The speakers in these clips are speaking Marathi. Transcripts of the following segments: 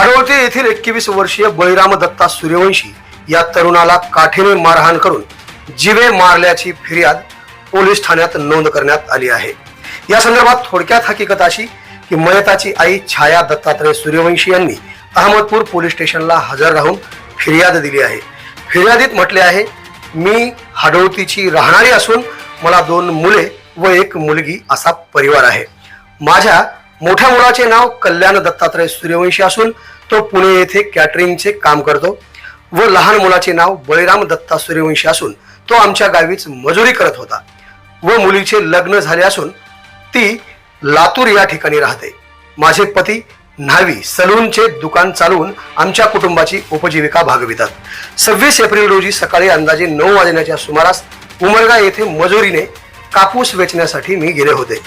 हाडोळते येथील एकवीस वर्षीय बळीराम दत्ता सूर्यवंशी या तरुणाला काठीने मारहाण करून जिवे मारल्याची फिर्याद पोलीस ठाण्यात नोंद करण्यात आली आहे. या संदर्भात थोडक्यात हकीकत अशी की मयताची आई छाया दत्तात्रय सूर्यवंशी यांनी अहमदपूर पोलीस स्टेशनला हजर राहून फिर्याद दिली आहे. फिर्यादीत म्हटले आहे मी हाडोळतीची राहणारी असून मला दोन मुले व एक मुलगी असा परिवार आहे. माझ्या मोठ्या मुलाचे नाव कल्याण दत्तात्रय सूर्यवंशी असून तो पुणे येथे कॅटरिंगचे काम करतो व लहान मुलाचे नाव बळीराम दत्ता सूर्यवंशी असून तो आमच्या गावीच मजुरी करत होता व मुलीचे लग्न झाले असून ती लातूर या ठिकाणी राहते. माझे पती न्हावी सलूनचे दुकान चालवून आमच्या कुटुंबाची उपजीविका भागवितात. सव्वीस एप्रिल रोजी सकाळी अंदाजे नऊ वाजण्याच्या सुमारास उमरगा येथे मजुरीने कापूस वेचण्यासाठी मी गेले होते.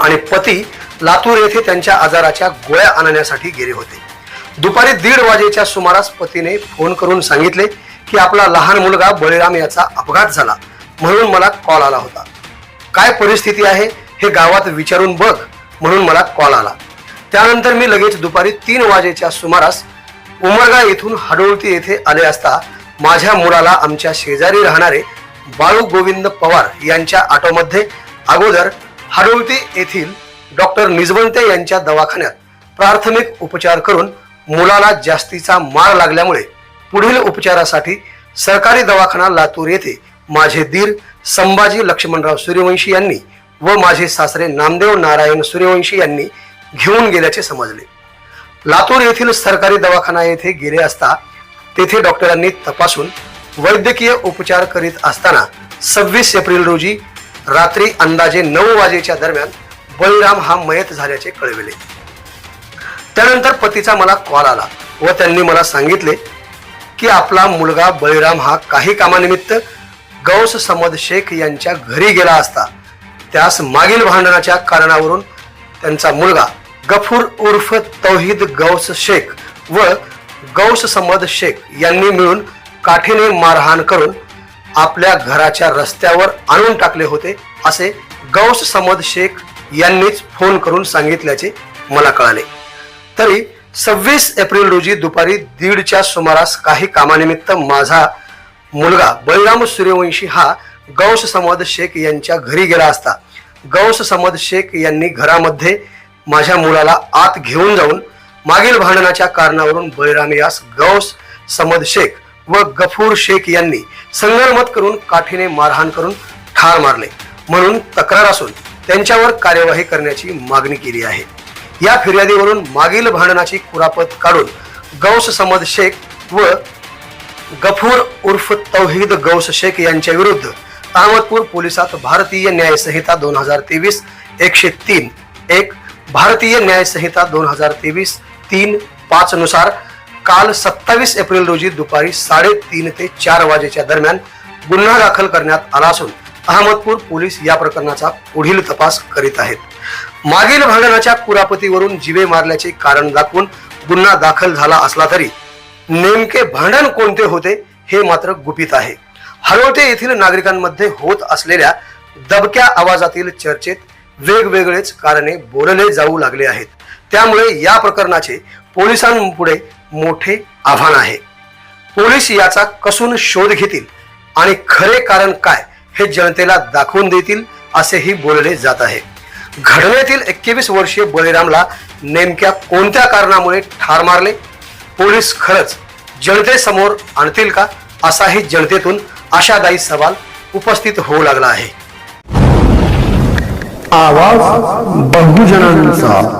आणि पती लातूर येथे त्यांच्या आजाराच्या गोळ्या आणण्यासाठी गेले होते. दुपारी दीड वाजेच्या सुमारास पतीने फोन करून सांगितले की आपला लहान मुलगा बळीराम याचा अपघात झाला म्हणून मला कॉल आला होता. काय परिस्थिती आहे हे गावात विचारून बघ म्हणून मला कॉल आला. त्यानंतर मी लगेच दुपारी तीन वाजेच्या सुमारास उमरगा येथून हडोळती येथे आले असता माझ्या मुलाला आमच्या शेजारी राहणारे बाळू गोविंद पवार यांच्या ऑटोमध्ये अगोदर हडोळती येथील डॉक्टर निजवंते यांच्या दवाखान्यात प्राथमिक उपचार करून मुलाला जास्तीचा मार लागल्यामुळे पुढील उपचारासाठी सरकारी दवाखाना लातूर येथे माझे दीर संभाजी लक्ष्मणराव सूर्यवंशी यांनी व माझे सासरे नामदेव नारायण सूर्यवंशी यांनी घेऊन गेल्याचे समजले. लातूर येथील सरकारी दवाखाना येथे गेले असता तेथे डॉक्टरांनी तपासून वैद्यकीय उपचार करीत असताना सव्वीस एप्रिल रोजी रात्री अंदाजे नऊ वाजेच्या दरम्यान बळीराम हा मयत झाल्याचे कळविले. त्यानंतर पतीचा मला कॉल आला व त्यांनी मला सांगितले की आपला मुलगा बळीराम हा काही कामानिमित्त गौस समद शेख यांच्या घरी गेला असता. त्यास मागील भांडणाच्या कारणावरून त्यांचा मुलगा गफूर उर्फ तौहीद गौस शेख व गौस समद शेख यांनी मिळून काठीने मारहाण करून आपल्या घराच्या रस्त्यावर आणून टाकले होते असे गौस समद शेख यांनीच फोन करून सांगितल्याचे मला कळाले. तरी सव्वीस एप्रिल रोजी दुपारी दीडच्या सुमारास काही कामानिमित्त माझा मुलगा बळीराम सूर्यवंशी हा गौस समद शेख यांच्या घरी गेला असता. गौस समद शेख यांनी घरामध्ये माझ्या मुलाला आत घेऊन जाऊन मागील भांडणाच्या कारणावरून बळीराम यास गौस समद शेख व गफूर शेख यांनी संगनमत करून काठीने मारहाण करून ठार मारले. म्हणून तक्रार असून त्यांच्यावर कार्यवाही करण्याची मागणी केली आहे. या फिर्यादीवरून मागील भांडणाची कुरापत काढून गौस समद शेख व गफूर उर्फ तौहीद गौस शेख यांच्या विरुद्ध अहमदपूर पोलिसात भारतीय न्यायसंहिता दोन हजार तेवीस एकशे तीन एक भारतीय न्यायसंहिता दोन हजार तेवीस तीन पाच नुसार काल सत्तावीस एप्रिल रोजी दुपारी साडेतीन ते चार वाजेच्या दरम्यान गुन्हा दाखल करण्यात आला असून अहमदपूर पोलीस या प्रकरणाचा पुढील तपास करीत आहेत. मागील भांडणाच्या कुरापतीवरून जिवे मारल्याचे कारण दाखवून गुन्हा दाखल झाला असला तरी नेमके भांडण कोणते होते हे मात्र गुपित आहे. हरोटे येथील नागरिकांमध्ये होत असलेल्या दबक्या आवाजातील चर्चेत वेगवेगळेच कारणे बोलले जाऊ लागले आहेत. त्यामुळे या प्रकरणाचे पोलिसांपुढे मोठे आव्हान आहे. पोलीस याचा कसून शोध घेतील आणि खरे कारण काय हे जनतेला दाखवून देतील असेही बोलले जात आहे. घटनेतील एकवीस वर्षीय बळीरामला नेमक्या कोणत्या कारणामुळे ठार मारले? पोलीस खरंच जनतेसमोर आणतील का? असाही जनतेतून आशादायी सवाल उपस्थित होऊ लागला आहे. आवाज बहुजनांचा.